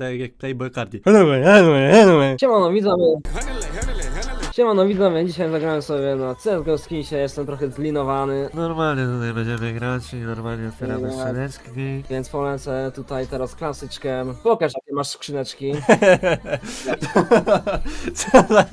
tak jak Playboy Cardi. Siemano, widzowie. Siemano, widzowie. Dzisiaj zagrałem sobie na CSGO Skinsie. Jestem trochę zlinowany, Normalnie tutaj będziemy grać i normalnie otwieramy Nie. skrzyneczki. więc polecę tutaj teraz klasyczkiem. Pokaż, jakie masz skrzyneczki. Co za-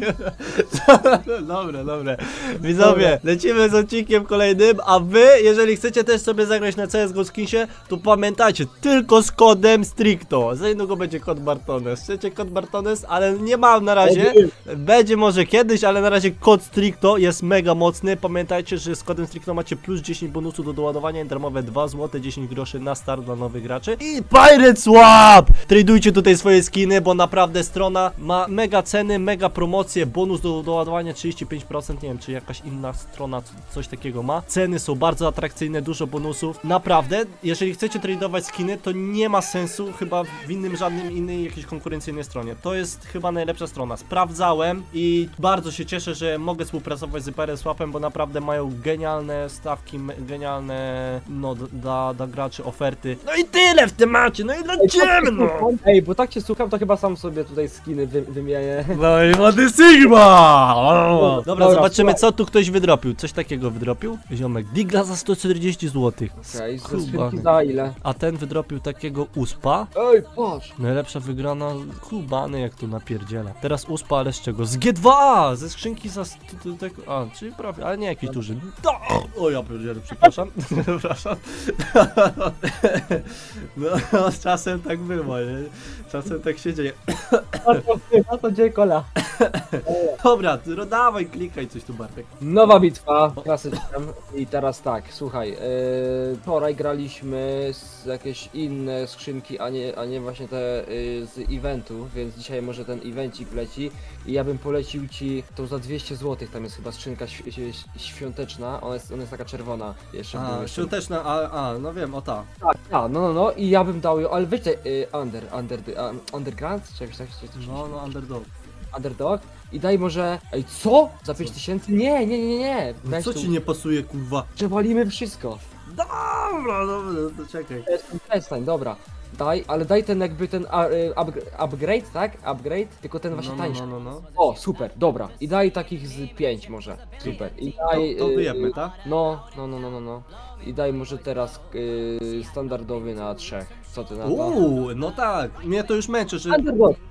co- Dobra, dobra. Widzowie, lecimy z odcinkiem kolejnym, a wy, jeżeli chcecie też sobie zagrać na CSGO Skinsie, to pamiętajcie, tylko z kodem Stricto. Za niedługo będzie kod Bartones. Chcecie kod Bartones, ale nie mam na razie. Będzie może kiedyś, ale na razie kod Stricto jest mega mocny. Pamiętajcie, że z kodem Stricto macie plus 10 bonusów do doładowania, darmowe 2 zł, 10 groszy na start dla nowych graczy. I Pirate Swap! Tradujcie tutaj swoje skiny, bo naprawdę strona ma mega ceny, mega promocje, bonus do doładowania 35%, nie wiem czy jakaś inna strona coś takiego ma. Ceny są bardzo atrakcyjne, dużo bonusów. Naprawdę, jeżeli chcecie tradować skiny, to nie ma sensu chyba w innym, żadnym innej jakiejś konkurencyjnej stronie. To jest chyba najlepsza strona. Sprawdzałem i bardzo się cieszę, że mogę współpracować z Pirate Swapem, bo naprawdę mają genialne stawki, genialne no dla, dla graczy oferty. No i tyle w temacie, no i lecimy no! Ej, bo tak cię słucham, to chyba sam sobie tutaj skiny wy, wymienię. No i Mody Sigma! O! Dobra, Dobra, zobaczymy słuchaj. co tu ktoś wydropił. Coś takiego wydropił? Ziomek, Digla za 140 zł. Okej, ze skrzynki za ile? A ten wydropił takiego uspa. Ej, patrz! Najlepsza wygrana, kubany jak tu napierdziela. Teraz uspa, ale z czego? Z G2! Ze skrzynki za... st- t- A, czyli prawie, ale nie jakiś duży. Do! O ja pierdzielę, przepraszam. przepraszam. No, z czasem tak było, nie? Czasem tak się dzieje. A to, a to dzieje kola. Dobra, ty, no dawaj, klikaj coś tu Bartek. Nowa bitwa, klasyczkiem. I teraz tak, słuchaj, yy, wczoraj graliśmy z jakieś inne skrzynki, a nie, a nie właśnie te yy, z eventu, więc dzisiaj może ten evencik leci i ja bym polecił ci tą za 200 zł, tam jest chyba skrzynka świ- świ- świąteczna, ona jest, ona jest taka czerwona jeszcze. A, świąteczna, a, a, no wiem, o ta. Tak, a, no, no, no i ja bym dał ją, ale te yy, under, under, um, underground, czy jakoś tak, czy coś, No, no, underdog. underdog i daj może, ej co? Za 5000? Nie, nie, nie, nie, No weź co tu- ci nie pasuje, kurwa? Przewalimy wszystko. Dobra, dobra, to czekaj. Przestań, przestań, dobra. Daj, ale daj ten jakby ten a, y, upg- upgrade, tak? Upgrade, tylko ten właśnie No, no, tańszy. no, no, no. O, super, dobra. I daj takich z 5 może. Super. I daj. To, y, wyjebmy, tak? No, no, no, no, no, no. I daj może teraz y, standardowy na 3. Co ty na to? Uuu, no tak. Mnie to już męczy, że...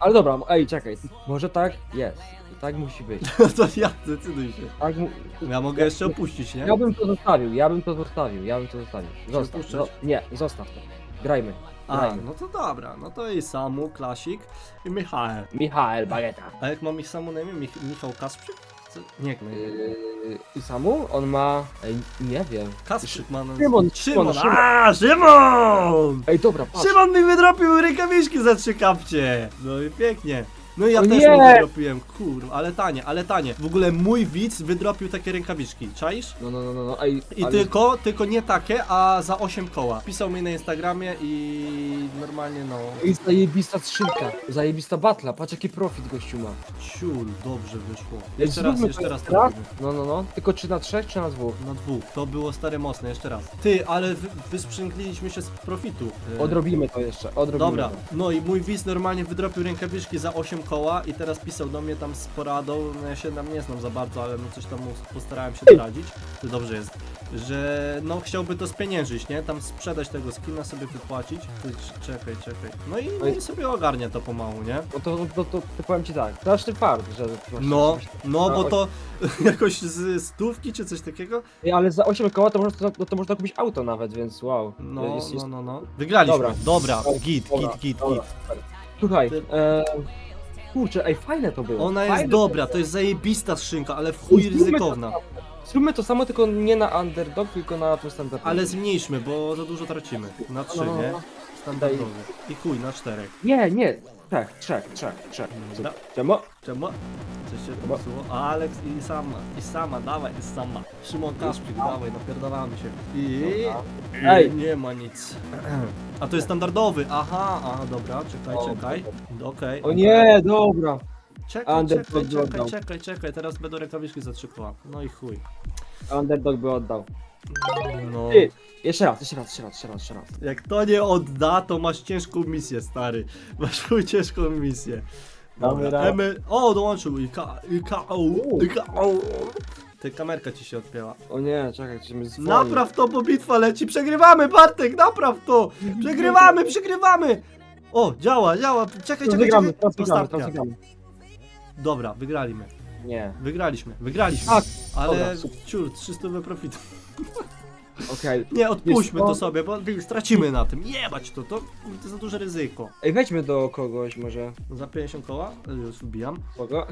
Ale dobra, ej, czekaj. Może tak? Jest. Tak musi być. to ja, decyduj się. Tak mu... Ja mogę jeszcze opuścić, nie? Ja bym to zostawił, ja bym to zostawił, ja bym to zostawił. Zostaw. Przepuszczać? No, nie, zostaw to. Grajmy. A, Grajmy. no to dobra, no to i Samu, Klasik i Michał. Michael Bageta. A jak mam ich Samu na imię? Mich Michał Kasprzyk? Co? Nie, no, Yy, I samu? On ma. Ej, nie wiem. Kasprzyk ma na Szymon, Szymon, Szymon, a Szymon! Ej, dobra, patrz. Szymon mi wydropił rękawiczki za trzy kapcie! No i pięknie. No i ja O też nie! mu wydropiłem, kurwa, ale tanie, ale tanie. W ogóle mój widz wydropił takie rękawiczki, czaisz? No, no, no, no, no. Ej, I ale- tylko, tylko nie takie, a za 8 koła. Pisał mi na Instagramie i normalnie no. Ej, zajebista skrzynka. Zajebista batla. Patrz jaki profit gościu ma. Ciul, dobrze wyszło. Jeszcze raz, zróbmy jeszcze raz to robimy. No, no, no. Tylko czy na trzech, czy na dwóch? Na dwóch. To było stare mocne, jeszcze raz. Ty, ale wy, wysprzęgliśmy się z profitu. E, Odrobimy to jeszcze. Odrobimy. Dobra, to. no i mój widz normalnie wydropił rękawiczki za 8 koła i teraz pisał do mnie tam z poradą, no ja się tam nie znam za bardzo, ale no coś tam mu postarałem się doradzić, to dobrze jest, że no chciałby to spieniężyć, nie? Tam sprzedać tego skina, sobie wypłacić. Ty, czekaj, czekaj. No i, no i sobie ogarnia to pomału, nie? No to, to, to, to powiem ci tak. Straszny fart, że... No, no bo to jakoś z stówki czy coś takiego? Ej, ale za 8 koła to można, to, to można kupić auto nawet, więc wow. No, Jest- jest- no, no, no. Wygraliśmy. Dobra, Dobra. git, Dobra, git, git, dobra. Słuchaj, Ty- e, kurczę, ej, fajne to było. Ona jest fajne dobra, to jest zajebista skrzynka, ale w chuj Zróbmy to ryzykowna. Zróbmy to samo, tylko nie na underdog, tylko na tym standardowym. Ale zmniejszmy, bo za dużo tracimy. Na trzy, no, nie? Standardowy. I chuj, na czterech. Nie, nie. Trzech, trzech, trzech, trzech. Dobra. Czemu? Czemu? Coś się popsuło. Alex i sama, i sama, dawaj, i sama. Szymon Kaszpik, dawaj, napierdalamy się. I... Ej. I nie ma nic. A to jest standardowy, aha, aha, dobra, czekaj, czekaj. Okej. O nie, dobra. Czekaj, Underdog czekaj, czekaj, oddał. czekaj, czekaj, teraz będą rękawiczki za koła. No i chuj. Underdog by oddał. No. Ty, jeszcze raz, jeszcze raz, jeszcze raz, jeszcze raz, jeszcze raz. Jak to nie odda, to masz ciężką misję, stary. Masz chuj ciężką misję. Dobra. Emil... O, dołączył. Ika, ika, ika, Ty, kamerka ci się odpięła. O nie, czekaj, czy dzwoni. Napraw to, bo bitwa leci. Przegrywamy, Bartek, napraw to. Przegrywamy, przegrywamy. O, działa, działa. Czekaj, Teraz czekaj, wygramy, czekaj. teraz wygramy, Ostatnia. teraz wygramy. Dobra, wygraliśmy. Nie, Wygraliśmy, wygraliśmy. Tak, Ale dobra, super. ciur, 300 profitu. okej. Nie, odpuśćmy to sobie, bo stracimy na tym. Jebać to, to, to za duże ryzyko. Ej, wejdźmy do kogoś może. Za 50 koła? Już wbijam. Spoko.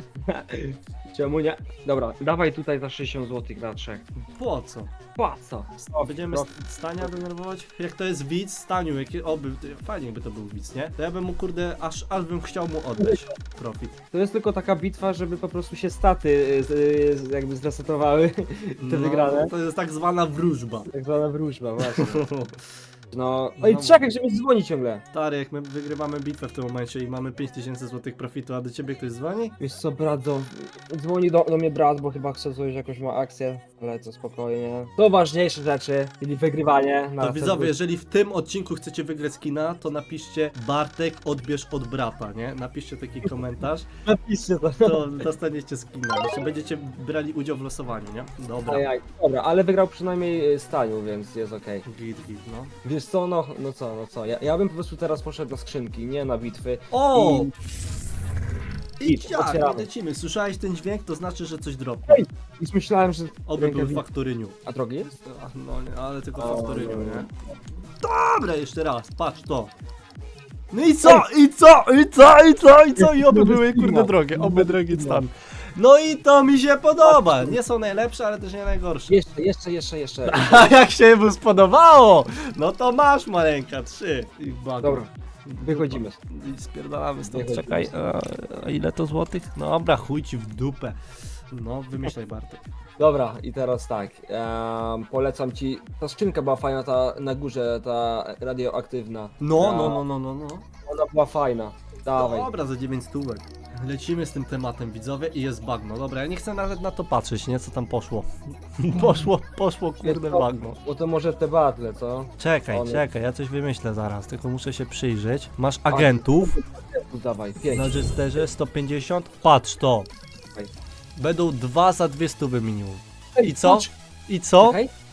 Czemu nie? Dobra, dawaj tutaj za 60 zł na trzech. Po co? Po co? Będziemy no. st- Stania denerwować? Jak to jest widz, Staniu, jaki, oby, fajnie by to był widz, nie? To ja bym mu, kurde, aż, aż bym chciał mu oddać profit. To jest tylko taka bitwa, żeby po prostu się staty y, z, y, z, jakby zresetowały te wygrane. To jest tak zwana wróżba. Tak zwana wróżba, właśnie. No, oj, No. czekaj, że mi dzwoni ciągle. Stary, jak my wygrywamy bitwę w tym momencie i mamy 5000 zł profitu, a do ciebie ktoś dzwoni? Wiesz co, brat, do, dzwoni do, do mnie brat, bo chyba chce coś, jakąś ma akcję, ale to spokojnie. To ważniejsze rzeczy, czyli wygrywanie. na To widzowie, jeżeli w tym odcinku chcecie wygrać skina, to napiszcie Bartek odbierz od brata, nie? Napiszcie taki komentarz, Napiszcie to. to dostaniecie skina. Znaczy będziecie brali udział w losowaniu, nie? Dobra. Ajaj, dobra, ale wygrał przynajmniej y, Staniu, więc jest okej. Git, git, no. Wiesz co, no, no co, no co, ja, ja bym po prostu teraz poszedł na skrzynki, nie na bitwy. O! I- I Idź, otwieramy. lecimy. Słyszałeś ten dźwięk? To znaczy, że coś dropnie. Ej! Już myślałem, że... Oby był w faktoryniu. A drogi jest? No nie, ale tylko w O, faktoryniu, nie? Dobra, jeszcze raz, patrz to. No i co? I co? I co? I co? I co? I oby były kurde drogie, oby drogi stan. No i to mi się podoba. Nie są najlepsze, ale też nie najgorsze. Jeszcze, jeszcze, jeszcze, jeszcze. A jak się mu spodobało, no to masz maleńka, trzy. I. Dobra, wychodzimy. I spierdalamy stąd. Wychodzimy Czekaj, a, a ile to złotych? Dobra, chuj ci w dupę. No, wymyślaj Bartek. Dobra, i teraz tak, em, polecam ci, ta skrzynka była fajna, ta na górze, ta radioaktywna. No, Ta- no, no, no, no, no. Ona była fajna, dawaj. Dobra, za 9 stówek. Lecimy z tym tematem widzowie i jest bagno. Dobra, ja nie chcę nawet na to patrzeć, nie? Co tam poszło. poszło, poszło kurde bagno. Bo to może te battle, co? Czekaj, czekaj, ja coś wymyślę zaraz, tylko muszę się przyjrzeć. Masz agentów Tu dawaj, na pięć. Jesterze 150. Patrz to. Będą dwa za dwie stówy minimum. I co? I co? Czekaj.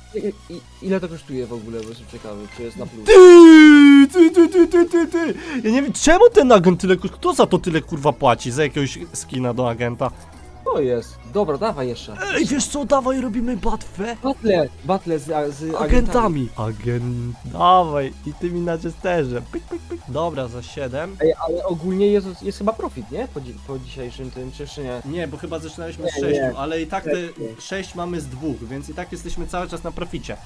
Ile to kosztuje w ogóle, bo jestem ciekawy, czy jest na plus. Ty, ty, ty, ty, ty, ty, ty. Ja nie wiem, czemu ten agent tyle, kto za to tyle kurwa płaci, za jakiegoś skina do agenta? To jest. Dobra, dawaj jeszcze. Ej, wiesz co, dawaj robimy batwę Battle, battle z, z agentami. agentami. Agent, dawaj, i tymi na Jesterze. Pyk, pyk, pyk. Dobra, za 7. Ej, ale ogólnie jest, jest chyba profit, nie? Po, dzi- po dzisiejszym tym, czy jeszcze nie? Nie, bo chyba zaczynaliśmy z Nie, 6, nie. ale i tak te Nie. 6 mamy z dwóch, więc i tak jesteśmy cały czas na proficie.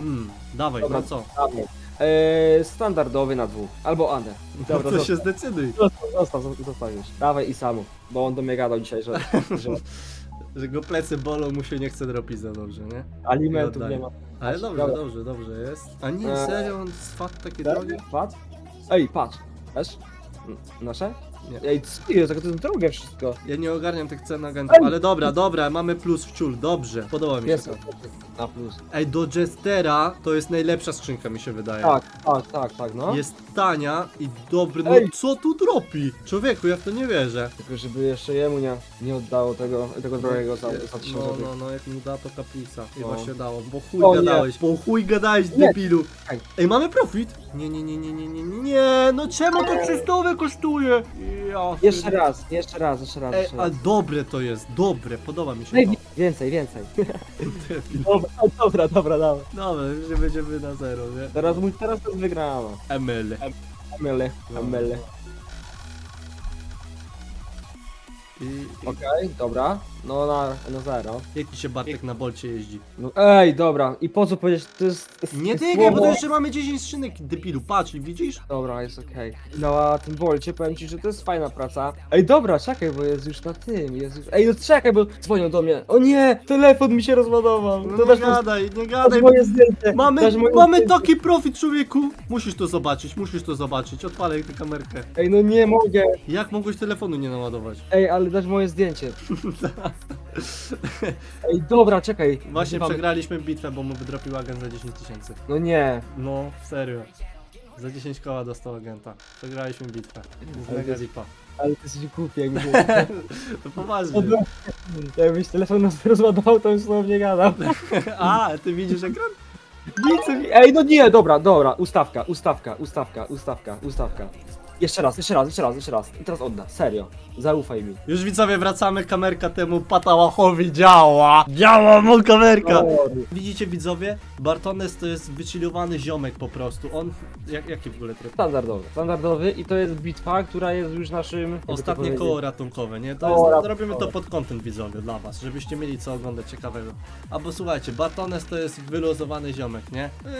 Mm, dawaj, Dobra. no co? Dawaj. Eee, standardowy na dwóch. Albo under. Dobra, to zostaw, się zdecyduj, zostaw, zostaw, zostaw już. Dawaj i samu, bo on do mnie gadał dzisiaj, że, że że go plecy bolą, mu się nie chce dropić za dobrze, nie? alimentów nie ma. Ale dobrze, Dobra. dobrze, dobrze jest. A nie, Eee. serio, on spadł takie drogie? Patrz. Ej, patrz. Wiesz? Nasze? Ej, co? Tak to jest drogie wszystko. Ja nie ogarniam tych cen agentów, ale dobra, dobra, mamy plus w ciul, dobrze, podoba mi się Jest to. na plus. Ej, do Jestera to jest najlepsza skrzynka, mi się wydaje. Tak, tak, tak, tak, no. Jest tania i dobry, no Ej. co tu dropi? Człowieku, ja w to nie wierzę. Tylko żeby jeszcze jemu nie, nie oddało tego, tego drogiego za, za No, no, no, jak mu da to kaplica. Chyba No. się dało, bo chuj O nie. gadałeś, bo chuj gadałeś, Nie. debilu. Ej. Ej, mamy profit? Nie, nie, nie, nie, nie, nie, nie, no czemu to 300 kosztuje? Ja Jeszcze raz, jeszcze raz, jeszcze raz, Ej, jeszcze a raz. dobre to jest, dobre, podoba mi się to. wi- więcej, więcej. Debil. Dobra, dobra, dobra, dobra. Dobra, już nie będziemy na zero, nie? Teraz mój, teraz to wygrałem. ML. Mele, No. mele. I, i Okej, dobra. No na, na zero. jak ci się Bartek na bolcie jeździ? No, ej, dobra. I po co powiedzieć, to jest... Nie tykaj, bo słowo- to jeszcze mamy 10 skrzynek, debilu, patrz, widzisz? Dobra, jest okej. No a tym bolcie powiem ci, że to jest fajna praca. Ej, dobra, czekaj, bo jest już na tym, jest już... Ej, no czekaj, bo dzwonią do mnie. O nie, telefon mi się rozładował. No nie gadaj, nie dasz gadaj. moje zdjęcie. Mamy, dasz moje mamy zdjęcie. taki profit, człowieku! Musisz to zobaczyć, musisz to zobaczyć. Odpalaj tę kamerkę. Ej, no nie mogę. Jak mogłeś telefonu nie naładować? Ej, ale dasz moje zdjęcie. Ej, dobra, czekaj. Właśnie przegraliśmy bitwę, bo mu wydropił agent za 10 tysięcy. No nie. No, serio. Za 10 koła dostał agenta. Przegraliśmy bitwę. Z mega lipa. Ale ty jesteś głupi, jakby... To poważnie. Jakbyś telefon nas rozładował, to już znowu nie gadam. A, ty widzisz ekran? Nic, ej, no nie, dobra, dobra, ustawka, ustawka, ustawka, ustawka, ustawka. Jeszcze raz, jeszcze raz, jeszcze raz, jeszcze raz. I teraz odda, serio. Zaufaj mi. Już widzowie wracamy, kamerka temu patałachowi działa! Działa mu kamerka! Sorry. Widzicie widzowie? Bartones to jest wychillowany ziomek po prostu. On... Jak, jaki w ogóle tryb? Standardowy, standardowy i to jest bitwa, która jest już naszym... jakby to Ostatnie powiedzieć- koło ratunkowe, nie? To Koło jest, ratunkowe. robimy to pod kątem widzowie dla was, żebyście mieli co oglądać ciekawego. Albo słuchajcie, Bartones to jest wyluzowany ziomek, nie? Yy,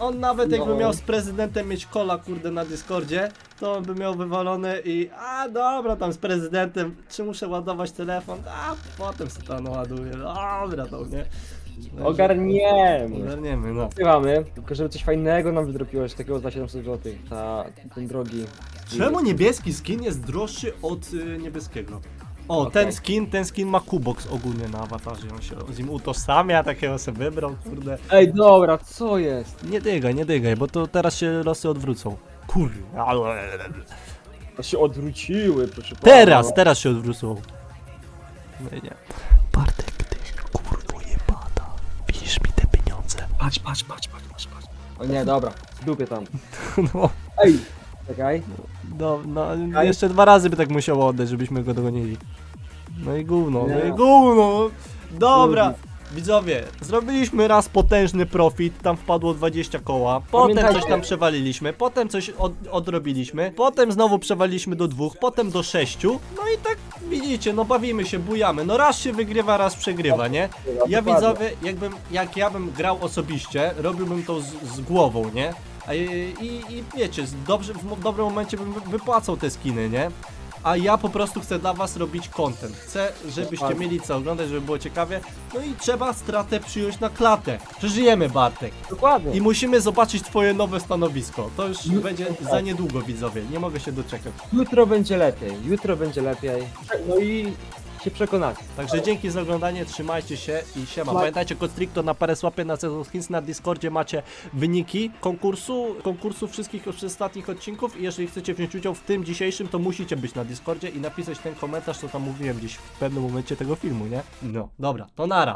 on nawet jakby No. miał z prezydentem mieć kola kurde na Discordzie, to on by miał wywalone i a dobra tam z prezydentem, czy muszę ładować telefon? A potem sobie to naładuję, dobra to nie? Także Ogarniemy. Ogarniemy, no. Nagrywamy, tylko żeby coś fajnego nam wydropiłeś, takiego za 700 zł. Ta, ten drogi. Czemu niebieski skin jest droższy od y, niebieskiego? O, Okej. ten skin, ten skin ma kubox ogólnie na awatarze, on się z nim utożsamia, takiego sobie wybrał, kurde. Ej, dobra, co jest? Nie dygaj, nie dygaj, bo to teraz się losy odwrócą. Kurwa. To się odwróciły, proszę pana. Teraz, teraz się odwrócą. Nie, nie. Bartek, ty kurwo jebana. Widzisz mi te pieniądze? Patrz, patrz, patrz, patrz, patrz, patrz. O nie, dobra, w dupie tam. No, Ej, czekaj. no, no Aj. jeszcze dwa razy by tak musiało oddać, żebyśmy go dogonili. No i gówno, no Nie. i gówno. Dobra. Widzowie, zrobiliśmy raz potężny profit, tam wpadło 20 koła, potem Pamiętajcie- coś tam przewaliliśmy, potem coś od, odrobiliśmy, potem znowu przewaliliśmy do dwóch, potem do sześciu, no i tak widzicie, no bawimy się, bujamy, no raz się wygrywa, raz przegrywa, nie? Ja widzowie, jakbym, jak ja bym grał osobiście, robiłbym to z, z głową, nie? A, i, i, I wiecie, z dobrze, w mo- dobrym momencie bym wy- wypłacał te skiny, nie? A ja po prostu chcę dla was robić content. Chcę, żebyście Dokładnie. mieli co oglądać, żeby było ciekawie. No i trzeba stratę przyjąć na klatę. Przeżyjemy, Bartek. Dokładnie. I musimy zobaczyć twoje nowe stanowisko. To już Ju- będzie za niedługo, widzowie. Nie mogę się doczekać. Jutro będzie lepiej, jutro będzie lepiej. No i się przekonacie. Także dzięki za oglądanie, trzymajcie się i siema. Ma- Pamiętajcie, kod stricto na parę słapie na sezon skins na Discordzie macie wyniki konkursu, konkursu wszystkich już ostatnich odcinków i jeżeli chcecie wziąć udział w tym dzisiejszym, to musicie być na Discordzie i napisać ten komentarz, co tam mówiłem gdzieś w pewnym momencie tego filmu, nie? No, dobra, to nara.